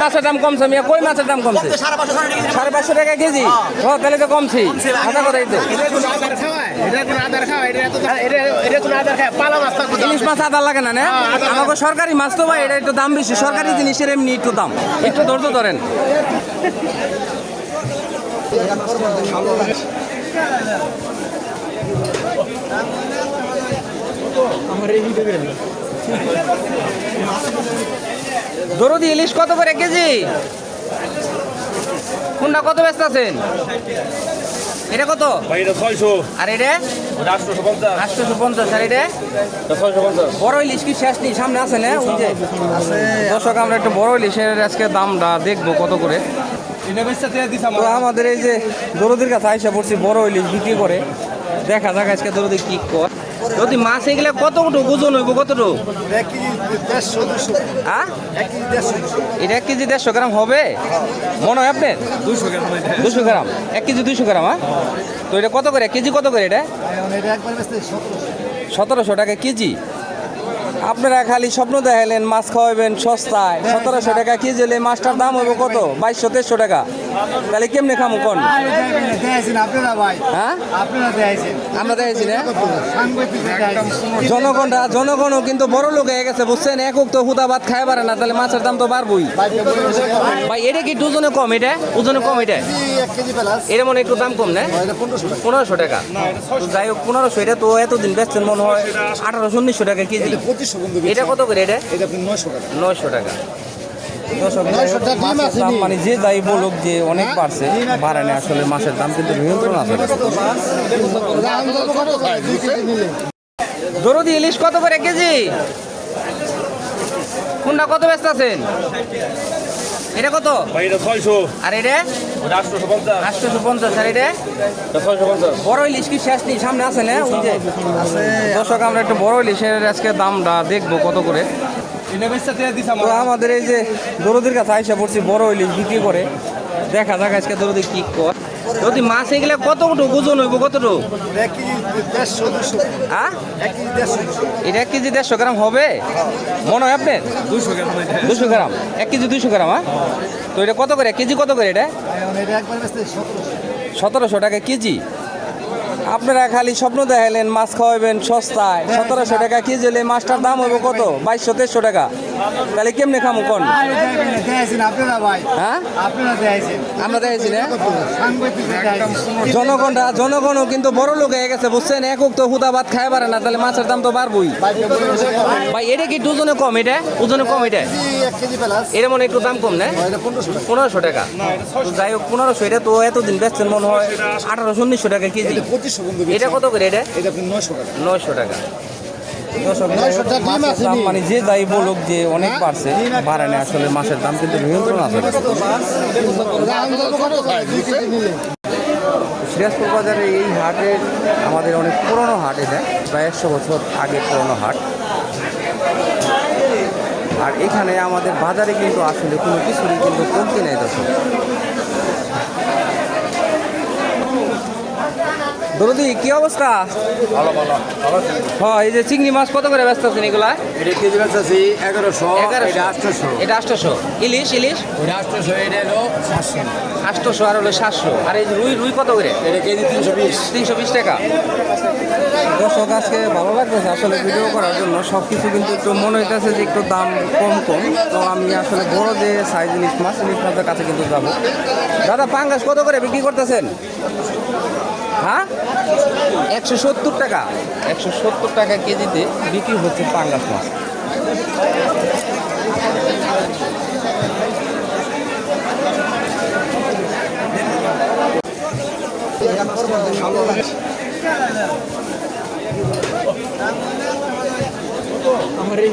কাঁচের দাম কমছে মিয়া কই মাছের দাম কমছে? সাড়ে পাঁচশো টাকা। কেজি? ও তাহলে তো কমছি। আধা কথাই তো। ইলিশ মাছ আদা লাগে না না? আমাকে সরকারি মাছ তো ভাই এটা একটু দাম বেশি। সরকারি জিনিসের এমনি একটু দাম। একটু ধৈর্য ধরেন। দরদি ইলিশ কত করে কেজি? কোনটা কত ব্যস্ত আছেন? এটা কত? আর এটা? আটশোশো পঞ্চাশ। আর এটা? বড় ইলিশ কি শেষ নেই? সামনে আছে না? দর্শক আমরা একটু বড় ইলিশের আজকে দামটা দেখব কত করে। তো আমাদের এই যে দরদির কাছে আইসা পড়ছি বড় ইলিশ বিক্রি করে। দেখা যাক আজকে দরদি কি কর যদি মাছ এগুলো কতটুকু ওজন হইব কতটুকু? হ্যাঁ? এটা এক কেজি দেড়শো গ্রাম হবে? মনে হয় আপনার? দুশো গ্রাম দুশো গ্রাম। এক কেজি দুশো গ্রাম হ্যাঁ? তো এটা কত করে? কেজি কত করে এটা? সতেরোশো টাকা কেজি। আপনারা খালি স্বপ্ন দেখালেন মাছ খাওয়াবেন সস্তায়। সতেরোশো টাকা কেজি হলে মাছটার দাম হবে কত? বাইশশো, তেইশশো টাকা। তাহলে কেমনে খামু কোন? হ্যাঁ? আমরা দেখেছি না? জনগণরা জনগণও কিন্তু বড় লোক হয়ে গেছে বুঝছেন? একক তো হুদা ভাত খাই পারে না তাহলে মাছের দাম তো বাড়বই। ভাই এটা কি দুজনে কম এটা? ওজনে কম এটা? এটা মনে একটু দাম কম না? পনেরোশো টাকা। যাই হোক পনেরোশো এটা তো এতদিন বেচছেন মনে হয় আঠারোশো উনিশশো টাকা কেজি। এটা কত করে এটা? এটা নয়শো টাকা। নয়শো টাকা। মানে যে যাই বলুক যে অনেক বাড়ছে বাড়ে না আসলে মাছের দাম কিন্তু নিয়ন্ত্রণ আছে। দরদি ইলিশ কত করে কেজি? কোনটা কত ব্যস্ত আছেন? এটা কত? আর এটা? আটশোশো পঞ্চাশ। আর এটা? বড় ইলিশ কি শেষ নেই? সামনে আছে না? দর্শক আমরা একটু বড় ইলিশের আজকে দামটা দেখব কত করে। তো আমাদের এই যে দরদির কাছে আইসা পড়ছি বড় ইলিশ বিক্রি করে। দেখা যাক আজকে দরদি কি কর যদি মাছ এগুলো কতটুকু ওজন হইব কতটুকু? এক কেজি দেড়শো হ্যাঁ? এক কেজি এটা এক কেজি দেড়শো গ্রাম হবে? মনে হয় আপনার? দুশো গ্রাম দুশো গ্রাম। এক কেজি দুশো গ্রাম হ্যাঁ? তো এটা কত করে? কেজি কত করে এটা? সতেরোশো টাকা কেজি। আপনারা খালি স্বপ্ন দেখালেন মাছ খাওয়াবেন সস্তায়। সতেরোশো টাকা কেজি হলে মাছটার দাম হবে কত? বাইশশো, তেইশশো টাকা। তাহলে কেমনে খামু কোন? হ্যাঁ? আমরা দেখেছি জনগণরা, জনগণও কিন্তু বড় লোক হয়ে গেছে, বুঝছেন? একক তো হুদা ভাত খাই পারে না, তাহলে মাছের দাম তো বাড়বই। ভাই, এটা কি দুজনে কম এটা? ওজনে কম এটা? এটা মনে একটু দাম কম, না? পনেরোশো টাকা। যাই হোক, পনেরোশো, এটা তো এতদিন বেচছেন মনে হয় আঠারোশো, উনিশশো টাকা কেজি। এটা বন্ধু এটা কত করে এটা এটা আপনি নয়শো টাকা। নয়শো টাকা। মানে যে যাই বলুক যে অনেক বাড়ছে। বাড়ে না আসলে মাছের দাম কিন্তু নিয়ন্ত্রণ আছে। সিরাজপুর বাজারে এই হাটে আমাদের অনেক পুরনো হাট এটা প্রায় একশো বছর আগে পুরনো হাট। আর এখানে আমাদের বাজারে কিন্তু আসলে কোনো কিছুরই কিন্তু কমতি নেই দর্শক। দরদি কি অবস্থা? ভালো ভালো। হ্যাঁ এই যে চিংড়ি মাছ কত করে ব্যস্ত আছেন এগুলা? এটা কেজি বেচতেছি এগারোশো এগারোশো। এটা আটশোশো। এটা আটশোশো। ইলিশ ইলিশ? ওটা আটশোশো এটা হলো সাতশো। আটশোশো আর হলো সাতশো। আর এই রুই রুই কত করে? এটা কেজি তিনশো বিশ। তিনশো বিশ টাকা। দর্শক আজকে ভালো লাগতেছে আসলে ভিডিও করার জন্য। সব কিছু কিন্তু একটু মনে হইতেছে যে একটু দাম কম কম। তো আমি আসলে বড় যে সাইজ ইলিশ মাছ ইলিশ মাছের কাছে কিন্তু যাব। দাদা পাঙ্গাস কত করে বিক্রি করতেছেন? হ্যাঁ? একশো সত্তর টাকা। একশো সত্তর টাকা কেজিতে বিক্রি হচ্ছে পাঙ্গাস মাছ। আমার এই